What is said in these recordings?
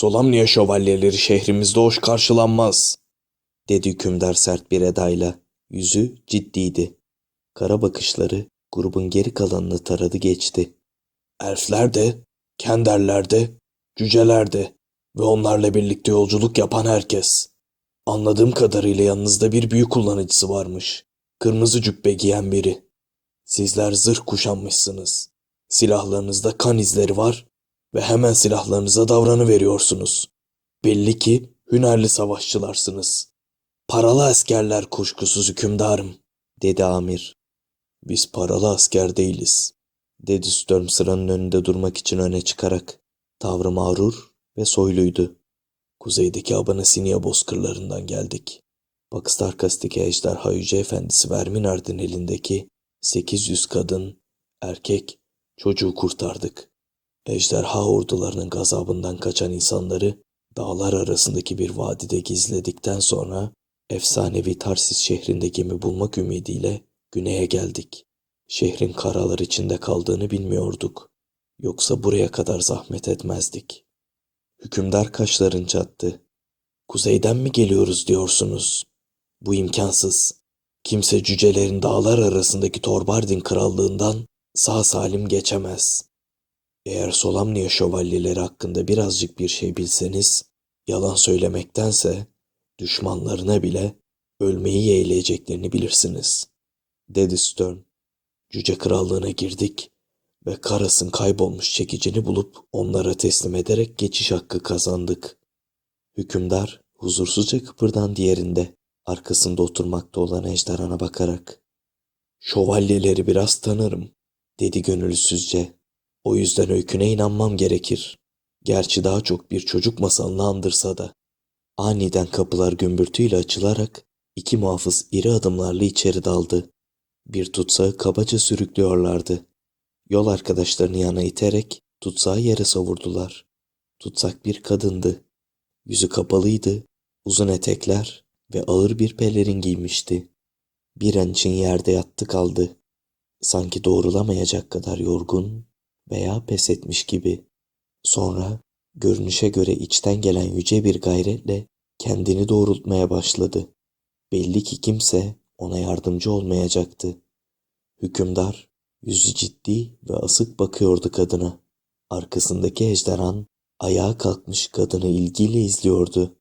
Solamnia şövalyeleri şehrimizde hoş karşılanmaz, dedi hükümdar sert bir edayla. Yüzü ciddiydi. Kara bakışları grubun geri kalanını taradı geçti. Elfler de, kenderler de, cüceler de ve onlarla birlikte yolculuk yapan herkes. Anladığım kadarıyla yanınızda bir büyü kullanıcısı varmış. Kırmızı cübbe giyen biri. Sizler zırh kuşanmışsınız. Silahlarınızda kan izleri var ve hemen silahlarınıza davranıveriyorsunuz. Belli ki hünerli savaşçılarsınız. Paralı askerler kuşkusuz hükümdarım, dedi amir. Biz paralı asker değiliz, dedi Störm sıranın önünde durmak için öne çıkarak. Tavrı mağrur ve soyluydu. Kuzeydeki Abanasinia bozkırlarından geldik. Bakstarkas'taki ejderha yüce efendisi Verminard'ın elindeki 800 kadın, erkek, çocuğu kurtardık. Ejderha ordularının gazabından kaçan insanları dağlar arasındaki bir vadide gizledikten sonra efsanevi Tarsis şehrinde gemi bulmak ümidiyle güneye geldik. Şehrin karalar içinde kaldığını bilmiyorduk. Yoksa buraya kadar zahmet etmezdik. Hükümdar kaşların çattı. Kuzeyden mi geliyoruz diyorsunuz? Bu imkansız. Kimse cücelerin dağlar arasındaki Torbardin krallığından sağ salim geçemez. Eğer Solamnia şövalyeleri hakkında birazcık bir şey bilseniz, yalan söylemektense düşmanlarına bile ölmeyi yeğleyeceklerini bilirsiniz, dedi Stern. Cüce krallığına girdik ve Karas'ın kaybolmuş çekicini bulup onlara teslim ederek geçiş hakkı kazandık. Hükümdar huzursuzca kıpırdandı yerinde, arkasında oturmakta olan ejderhana bakarak. Şövalyeleri biraz tanırım, dedi gönülsüzce. O yüzden öyküne inanmam gerekir. Gerçi daha çok bir çocuk masalını andırsa da. Aniden kapılar gümbürtüyle açılarak iki muhafız iri adımlarla içeri daldı. Bir tutsağı kabaca sürüklüyorlardı. Yol arkadaşlarını yana iterek tutsağı yere savurdular. Tutsak bir kadındı. Yüzü kapalıydı, uzun etekler ve ağır bir pelerin giymişti. Bir an için yerde yattı kaldı. Sanki doğrulamayacak kadar yorgun veya pes etmiş gibi. Sonra görünüşe göre içten gelen yüce bir gayretle kendini doğrultmaya başladı. Belli ki kimse ona yardımcı olmayacaktı. Hükümdar yüzü ciddi ve asık bakıyordu kadına. Arkasındaki ejderhan ayağa kalkmış kadını ilgiyle izliyordu.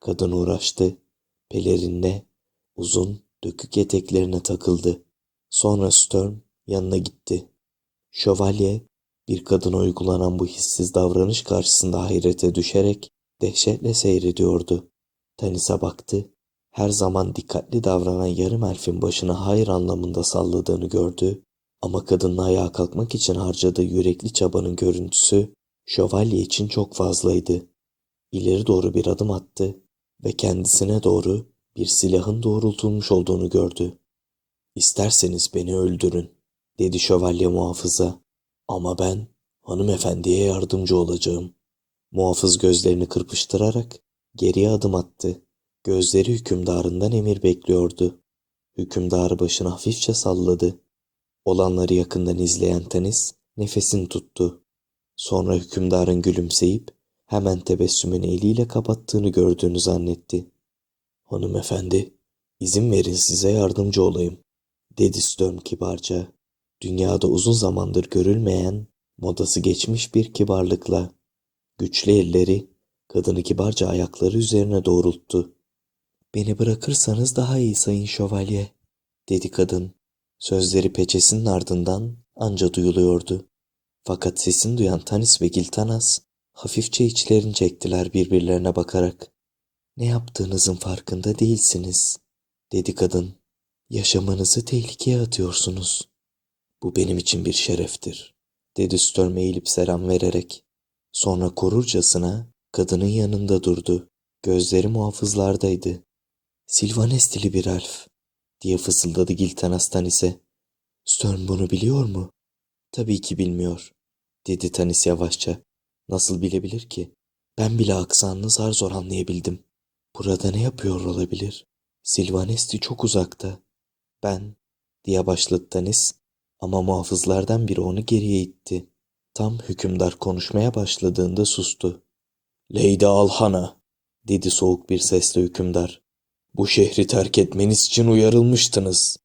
Kadın uğraştı. Pelerinle uzun dökük eteklerine takıldı. Sonra Stern yanına gitti. Şövalye bir kadına uygulanan bu hissiz davranış karşısında hayrete düşerek dehşetle seyrediyordu. Tanis'e baktı. Her zaman dikkatli davranan yarım elfin başını hayır anlamında salladığını gördü. Ama kadının ayağa kalkmak için harcadığı yürekli çabanın görüntüsü şövalye için çok fazlaydı. İleri doğru bir adım attı ve kendisine doğru bir silahın doğrultulmuş olduğunu gördü. İsterseniz beni öldürün, dedi şövalye muhafıza. Ama ben hanımefendiye yardımcı olacağım. Muhafız gözlerini kırpıştırarak geriye adım attı. Gözleri hükümdarından emir bekliyordu. Hükümdar başını hafifçe salladı. Olanları yakından izleyen Tanis nefesini tuttu. Sonra hükümdarın gülümseyip hemen tebessümünü eliyle kapattığını gördüğünü zannetti. Hanımefendi, izin verin size yardımcı olayım, dedi Stern kibarca. Dünyada uzun zamandır görülmeyen, modası geçmiş bir kibarlıkla. Güçlü elleri, kadını kibarca ayakları üzerine doğrulttu. Beni bırakırsanız daha iyi sayın şövalye, dedi kadın. Sözleri peçesinin ardından anca duyuluyordu. Fakat sesini duyan Tanis ve Giltanas hafifçe içlerini çektiler birbirlerine bakarak. Ne yaptığınızın farkında değilsiniz, dedi kadın. Yaşamanızı tehlikeye atıyorsunuz. Bu benim için bir şereftir, dedi Störm eğilip selam vererek. Sonra korurcasına kadının yanında durdu. Gözleri muhafızlardaydı. Silvanes dili bir elf, diye fısıldadı Giltanas Tanis'e. Stern bunu biliyor mu? Tabii ki bilmiyor, dedi Tanis yavaşça. Nasıl bilebilir ki? Ben bile aksanını zar zor anlayabildim. Burada ne yapıyor olabilir? Silvanesti çok uzakta. Ben, diye başladı Tanis ama muhafızlardan biri onu geriye itti. Tam hükümdar konuşmaya başladığında sustu. Leydi Alhana, dedi soğuk bir sesle hükümdar. Bu şehri terk etmeniz için uyarılmıştınız.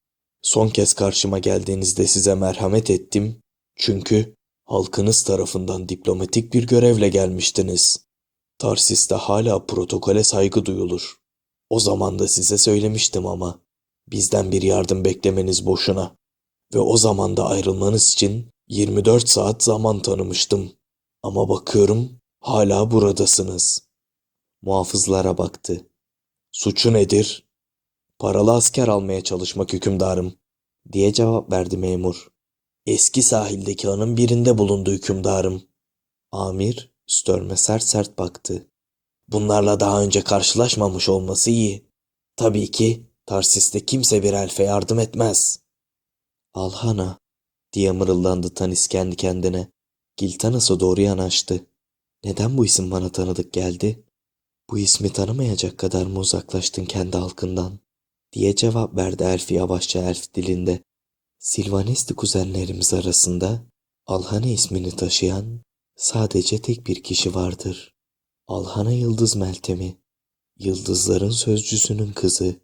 Son kez karşıma geldiğinizde size merhamet ettim. Çünkü halkınız tarafından diplomatik bir görevle gelmiştiniz. Tarsis'te hala protokole saygı duyulur. O zaman da size söylemiştim ama bizden bir yardım beklemeniz boşuna. Ve o zaman da ayrılmanız için 24 saat zaman tanımıştım. Ama bakıyorum hala buradasınız. Muhafızlara baktı. Suçu nedir? Paralı asker almaya çalışmak hükümdarım, diye cevap verdi memur. Eski sahildeki hanın birinde bulundu hükümdarım. Amir, Störm'e sert sert baktı. Bunlarla daha önce karşılaşmamış olması iyi. Tabii ki Tarsis'te kimse bir elfe yardım etmez. Alhana, diye mırıldandı Tanis kendi kendine. Giltanas'a doğru yanaştı. Neden bu isim bana tanıdık geldi? Bu ismi tanımayacak kadar mı uzaklaştın kendi halkından? diye cevap verdi elf yavaşça elf dilinde. Silvanesti kuzenlerimiz arasında Alhana ismini taşıyan sadece tek bir kişi vardır. Alhana Yıldız Meltemi, yıldızların sözcüsünün kızı,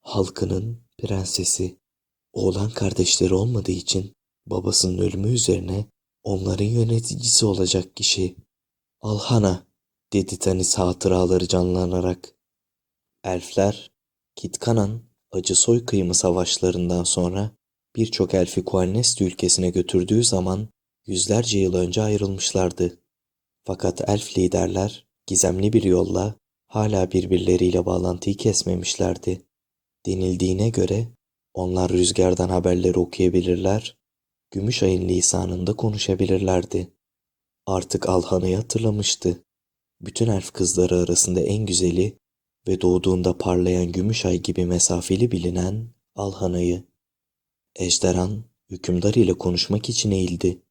halkının prensesi. Oğlan kardeşleri olmadığı için babasının ölümü üzerine onların yöneticisi olacak kişi. Alhana, dedi Tanis hatıraları canlanarak. Elfler, Kitkanan, acı soykıyımı savaşlarından sonra birçok elfi Kualnesti ülkesine götürdüğü zaman yüzlerce yıl önce ayrılmışlardı. Fakat elf liderler gizemli bir yolla hala birbirleriyle bağlantıyı kesmemişlerdi. Denildiğine göre onlar rüzgardan haberleri okuyabilirler, gümüş ayın lisanında konuşabilirlerdi. Artık Alhan'ı hatırlamıştı. Bütün elf kızları arasında en güzeli ve doğduğunda parlayan gümüş ay gibi mesafeli bilinen Alhana'yı. Ejderhan, hükümdar ile konuşmak için eğildi.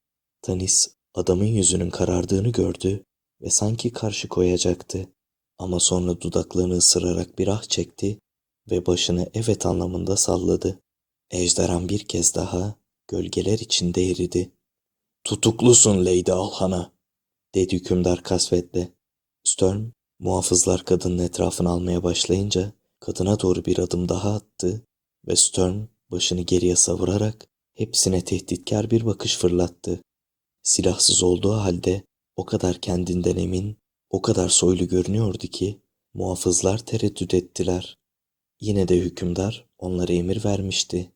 Tanis, adamın yüzünün karardığını gördü ve sanki karşı koyacaktı. Ama sonra dudaklarını ısırarak bir ah çekti ve başını evet anlamında salladı. Ejderhan bir kez daha gölgeler içinde eridi. Tutuklusun Lady Alhana, dedi hükümdar kasvetle. Stern, muhafızlar kadının etrafını almaya başlayınca kadına doğru bir adım daha attı ve Stern başını geriye savurarak hepsine tehditkar bir bakış fırlattı. Silahsız olduğu halde o kadar kendinden emin, o kadar soylu görünüyordu ki muhafızlar tereddüt ettiler. Yine de hükümdar onlara emir vermişti.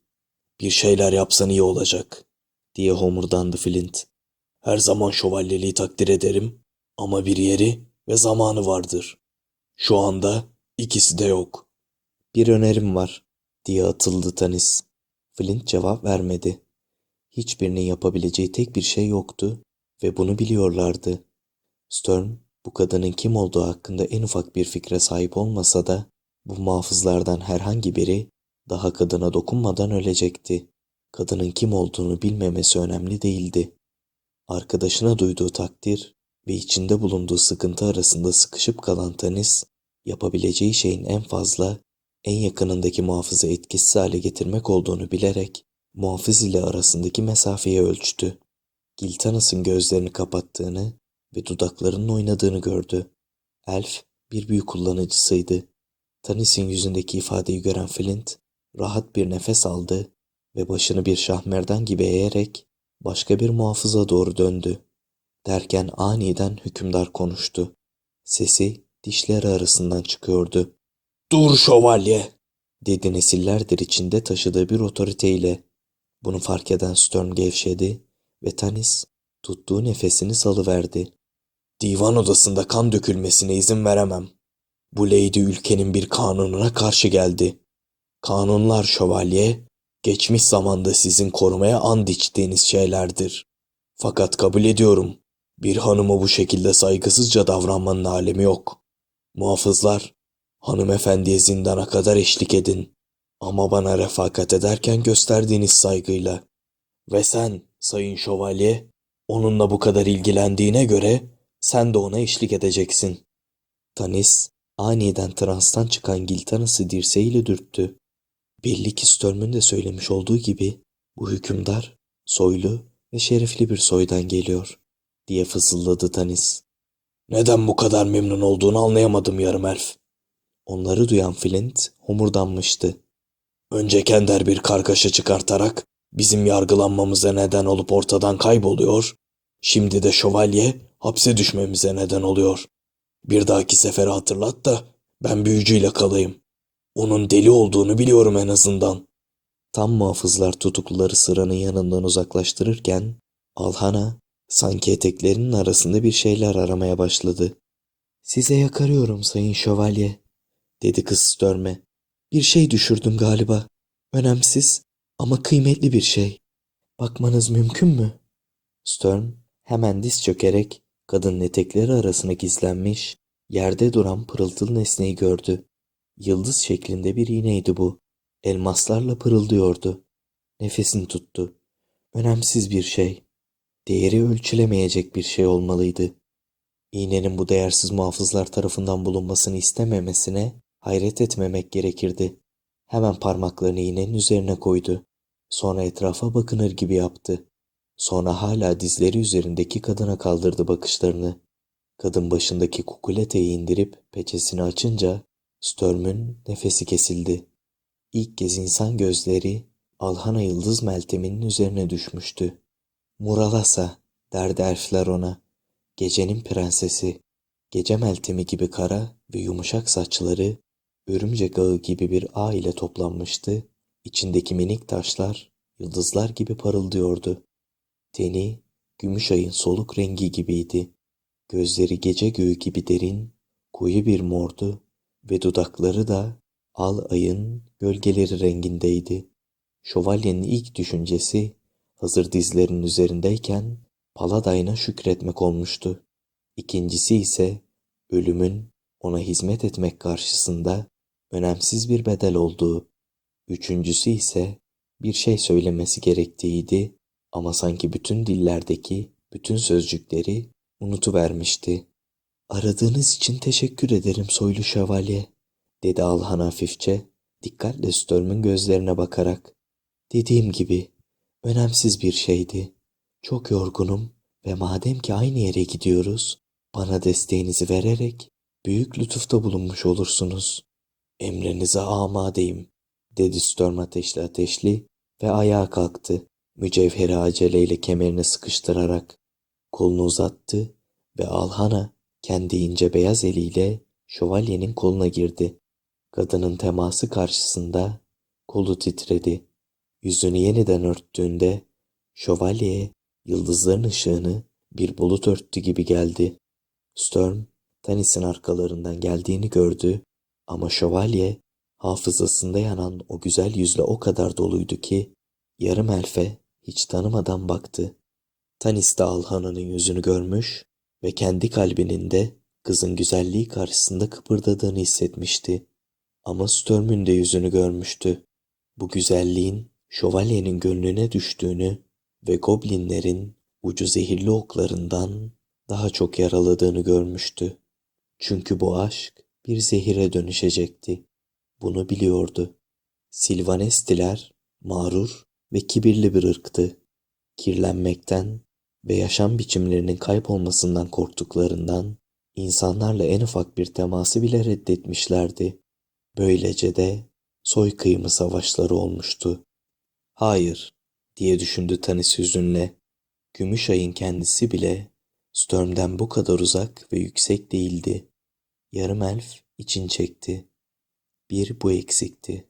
Bir şeyler yapsan iyi olacak, diye homurdandı Flint. Her zaman şövalyeliği takdir ederim ama bir yeri ve zamanı vardır. Şu anda ikisi de yok. Bir önerim var, diye atıldı Tanis. Flint cevap vermedi. Hiçbirinin yapabileceği tek bir şey yoktu ve bunu biliyorlardı. Stern, bu kadının kim olduğu hakkında en ufak bir fikre sahip olmasa da bu muhafızlardan herhangi biri daha kadına dokunmadan ölecekti. Kadının kim olduğunu bilmemesi önemli değildi. Arkadaşına duyduğu takdir ve içinde bulunduğu sıkıntı arasında sıkışıp kalan Tanis, yapabileceği şeyin en fazla en yakınındaki muhafızı etkisiz hale getirmek olduğunu bilerek muhafız ile arasındaki mesafeyi ölçtü. Giltanas'ın gözlerini kapattığını ve dudaklarının oynadığını gördü. Elf bir büyü kullanıcısıydı. Tanis'in yüzündeki ifadeyi gören Flint rahat bir nefes aldı ve başını bir şahmerdan gibi eğerek başka bir muhafıza doğru döndü. Derken aniden hükümdar konuştu. Sesi dişleri arasından çıkıyordu. Dur şövalye! dedi nesillerdir içinde taşıdığı bir otoriteyle. Bunu fark eden Stern gevşedi ve Tanis tuttuğu nefesini salıverdi. Divan odasında kan dökülmesine izin veremem. Bu lady ülkenin bir kanununa karşı geldi. Kanunlar şövalye, geçmiş zamanda sizin korumaya and içtiğiniz şeylerdir. Fakat kabul ediyorum, bir hanıma bu şekilde saygısızca davranmanın alemi yok. Muhafızlar, hanımefendiye zindana kadar eşlik edin. Ama bana refakat ederken gösterdiğiniz saygıyla. Ve sen, sayın şövalye, onunla bu kadar ilgilendiğine göre sen de ona eşlik edeceksin. Tanis, aniden transtan çıkan Giltanas'ı dirseğiyle dürttü. Belli ki Störm'ün de söylemiş olduğu gibi bu hükümdar soylu ve şerefli bir soydan geliyor diye fısıldadı Tanis. Neden bu kadar memnun olduğunu anlayamadım yarım elf. Onları duyan Flint homurdanmıştı. Önce Kender bir kargaşa çıkartarak bizim yargılanmamıza neden olup ortadan kayboluyor. Şimdi de şövalye hapse düşmemize neden oluyor. Bir dahaki sefere hatırlat da ben büyücüyle kalayım. Onun deli olduğunu biliyorum en azından. Tam muhafızlar tutukluları sıranın yanından uzaklaştırırken Alhana sanki eteklerinin arasında bir şeyler aramaya başladı. Size yakarıyorum sayın şövalye, dedi kız Störm'e. Bir şey düşürdüm galiba. Önemsiz ama kıymetli bir şey. Bakmanız mümkün mü? Störm hemen diz çökerek kadının etekleri arasına gizlenmiş, yerde duran pırıltılı nesneyi gördü. Yıldız şeklinde bir iğneydi bu. Elmaslarla pırıldıyordu. Nefesini tuttu. Önemsiz bir şey. Değeri ölçülemeyecek bir şey olmalıydı. İğnenin bu değersiz muhafızlar tarafından bulunmasını istememesine hayret etmemek gerekirdi. Hemen parmaklarını iğnenin üzerine koydu. Sonra etrafa bakınır gibi yaptı. Sonra hala dizleri üzerindeki kadına kaldırdı bakışlarını. Kadın başındaki kukuleteyi indirip peçesini açınca Störm'ün nefesi kesildi. İlk kez insan gözleri Alhana Yıldız Meltem'inin üzerine düşmüştü. Muralasa derdi elfler ona. Gecenin prensesi. Gece meltemi gibi kara ve yumuşak saçları örümcek ağı gibi bir ağ ile toplanmıştı. İçindeki minik taşlar yıldızlar gibi parıldıyordu. Teni gümüş ayın soluk rengi gibiydi. Gözleri gece göğü gibi derin, koyu bir mordu ve dudakları da al ayın gölgeleri rengindeydi. Şövalyenin ilk düşüncesi hazır dizlerinin üzerindeyken Paladayına şükretmek olmuştu. İkincisi ise ölümün ona hizmet etmek karşısında önemsiz bir bedel olduğu. Üçüncüsü ise bir şey söylemesi gerektiğiydi ama sanki bütün dillerdeki bütün sözcükleri unutuvermişti. Aradığınız için teşekkür ederim soylu şövalye, dedi Alhan hafifçe, dikkatle Störm'ün gözlerine bakarak. Dediğim gibi, önemsiz bir şeydi. Çok yorgunum ve madem ki aynı yere gidiyoruz, bana desteğinizi vererek büyük lütufta bulunmuş olursunuz. Emrinize amadeyim, dedi Störm ateşli ateşli ve ayağa kalktı. Mücevheri aceleyle kemerine sıkıştırarak kolunu uzattı ve Alhana kendi ince beyaz eliyle şövalyenin koluna girdi. Kadının teması karşısında kolu titredi. Yüzünü yeniden örttüğünde şövalyeye yıldızların ışığını bir bulut örttü gibi geldi. Sturm, Tanis'in arkalarından geldiğini gördü ama şövalye hafızasında yanan o güzel yüzle o kadar doluydu ki yarım elfe hiç tanımadan baktı. Tanis de Alhana'nın yüzünü görmüş ve kendi kalbinin de kızın güzelliği karşısında kıpırdadığını hissetmişti. Ama Stürm'ün de yüzünü görmüştü. Bu güzelliğin şövalyenin gönlüne düştüğünü ve goblinlerin ucu zehirli oklarından daha çok yaraladığını görmüştü. Çünkü bu aşk bir zehire dönüşecekti. Bunu biliyordu. Silvanestiler mağrur ve kibirli bir ırktı. Kirlenmekten ve yaşam biçimlerinin kaybolmasından korktuklarından insanlarla en ufak bir teması bile reddetmişlerdi. Böylece de soykıyımı savaşları olmuştu. Hayır, diye düşündü Tanis hüzünle. Gümüş ayın kendisi bile Störm'den bu kadar uzak ve yüksek değildi. Yarım elf için çekti. Bir bu eksikti.